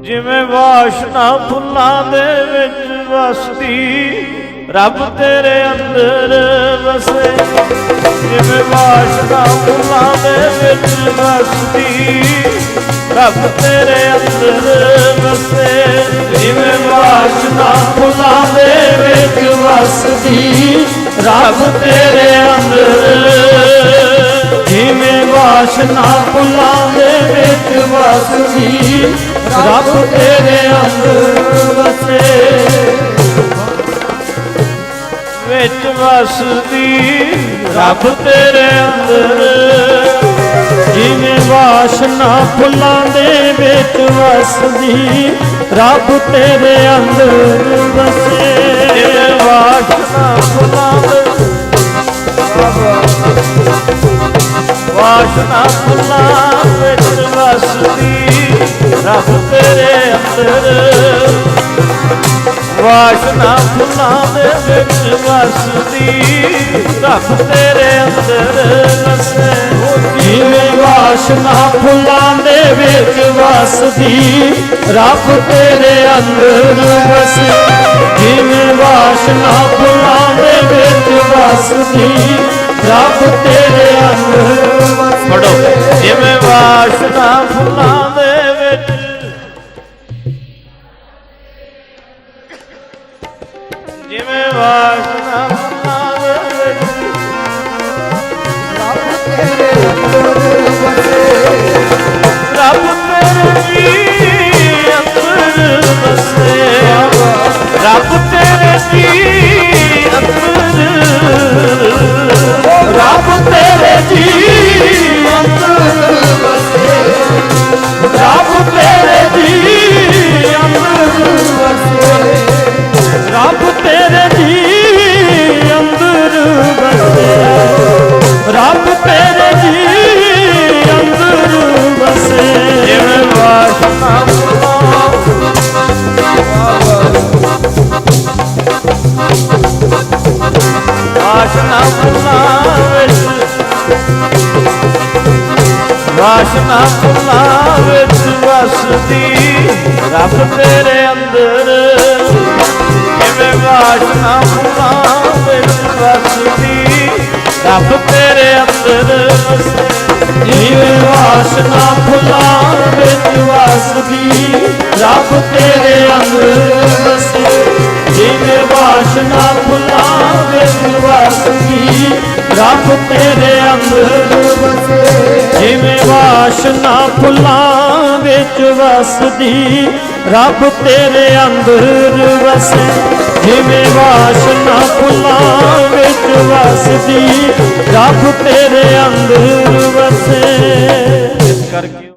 ਜਿਵੇਂ ਵਾਸ਼ਨਾ ਫੁੱਲਾਂ ਦੇ ਵਿੱਚ ਵਸਦੀ, ਰੱਬ ਤੇਰੇ ਅੰਦਰ ਵਸੇ। ਜਿਵੇਂ ਵਾਸ਼ਨਾ ਫੁੱਲਾਂ ਦੇ ਵਿੱਚ ਵਸਦੀ, ਰੱਬ ਤੇਰੇ ਅੰਦਰ ਵਸੇ। ਜਿਵੇਂ ਵਾਸ਼ਨਾ ਫੁੱਲਾਂ ਦੇ ਵਿੱਚ ਵਸਦੀ, ਰੱਬ ਤੇਰੇ ਅੰਦਰ। ਜਿਵੇਂ ਵਾਸ਼ਨਾ ਫੁੱਲਾਂ ਦੇ ਵਿੱਚ ਵਸਦੀ ਰੱਬ ਤੇਰੇ ਅੰਦਰ ਵਸੇ। ਵਿੱਚ ਵਸਦੀ ਰੱਬ ਤੇਰੇ ਅੰਦਰ। ਜਿਵੇਂ ਵਾਸ਼ਨਾ ਫੁੱਲਾਂ ਦੇ ਵਿੱਚ ਵਸਦੀ ਰੱਬ ਤੇਰੇ ਅੰਦਰ ਵਸੇ। ਜਿਵੇਂ ਵਾਸ਼ਨਾ ਫੁੱਲਾਂ ਦੇ ਵਾਸ਼ਨਾ ਫੁੱਲਾਂ ਵਿੱਚ ਵਸਦੀ ਰੱਬ ਤੇਰੇ ਅੰਦਰ। ਵਾਸ਼ਨਾ ਫੁੱਲਾਂ ਦੇ ਵਿੱਚ ਵਸਦੀ ਰੱਬ ਤੇਰੇ ਅੰਦਰ ਵਸੇ ਜਿਵੇਂ ਵਾਸ਼ਨਾ ਫੁੱਲਾਂ ਦੇ ਵਿੱਚ ਵਸਦੀ ਰੱਬ ਤੇਰੇ ਅੰਦਰ ਵਸੇ ਜਿਵੇਂ ਵਾਸ਼ਨਾ ਫੁੱਲਾਂ ਦੇ ਵਿੱਚ ਵਸਦੀ ਰੱਬ ਤੇਰੇ ਜਿਵੇਂ ਵਾਸ਼ਨਾ ਫੁੱਲਾਂ ਵਿੱਚ ਰੱਬ ਵਸੇ ਰੱਬ ਤੇਰੇ ਜੀ ਅੰਦਰ ਵਸੇ ਜਿਵੇਂ ਵਾਸ਼ਨਾ ਵਾਸ਼ਨਾ ਫੁੱਲਾਂ ਵਿੱਚ ਵਾਸ਼ਨਾ ਫੁੱਲਾਂ ਵਿੱਚ ਵਸਦੀ। ਰੱਬ ਤੇਰੇ ਅੰਦਰ। ਜਿਵੇਂ ਵਾਸ਼ਨਾ ਫੁੱਲਾਂ ਰੱਬ ਤੇਰੇ ਅੰਦਰ ਵਸੇ ਜਿਵੇਂ ਵਾਸ਼ਨਾ ਫੁੱਲਾਂ ਵਿੱਚ ਵਸਦੀ। ਰੱਬ ਤੇਰੇ ਅੰਦਰ ਵਸੇ ਜਿਵੇਂ ਵਾਸ਼ਨਾ ਫੁੱਲਾਂ ਵਿੱਚ ਵਸਦੀ। ਰੱਬ ਤੇਰੇ ਅੰਦਰ ਵਸੇ ਜਿਵੇਂ ਵਾਸ਼ਨਾ ਫੁੱਲਾਂ ਵਿੱਚ ਵਸਦੀ। ਰੱਬ ਤੇਰੇ ਅੰਦਰ ਵਸੇ, ਜਿਵੇਂ ਵਾਸ਼ਨਾ ਫੁੱਲਾਂ ਵਿੱਚ ਵਸਦੀ। ਰੱਬ ਤੇਰੇ ਅੰਦਰ ਵਸੇ। ਇਸ ਕਰਕੇ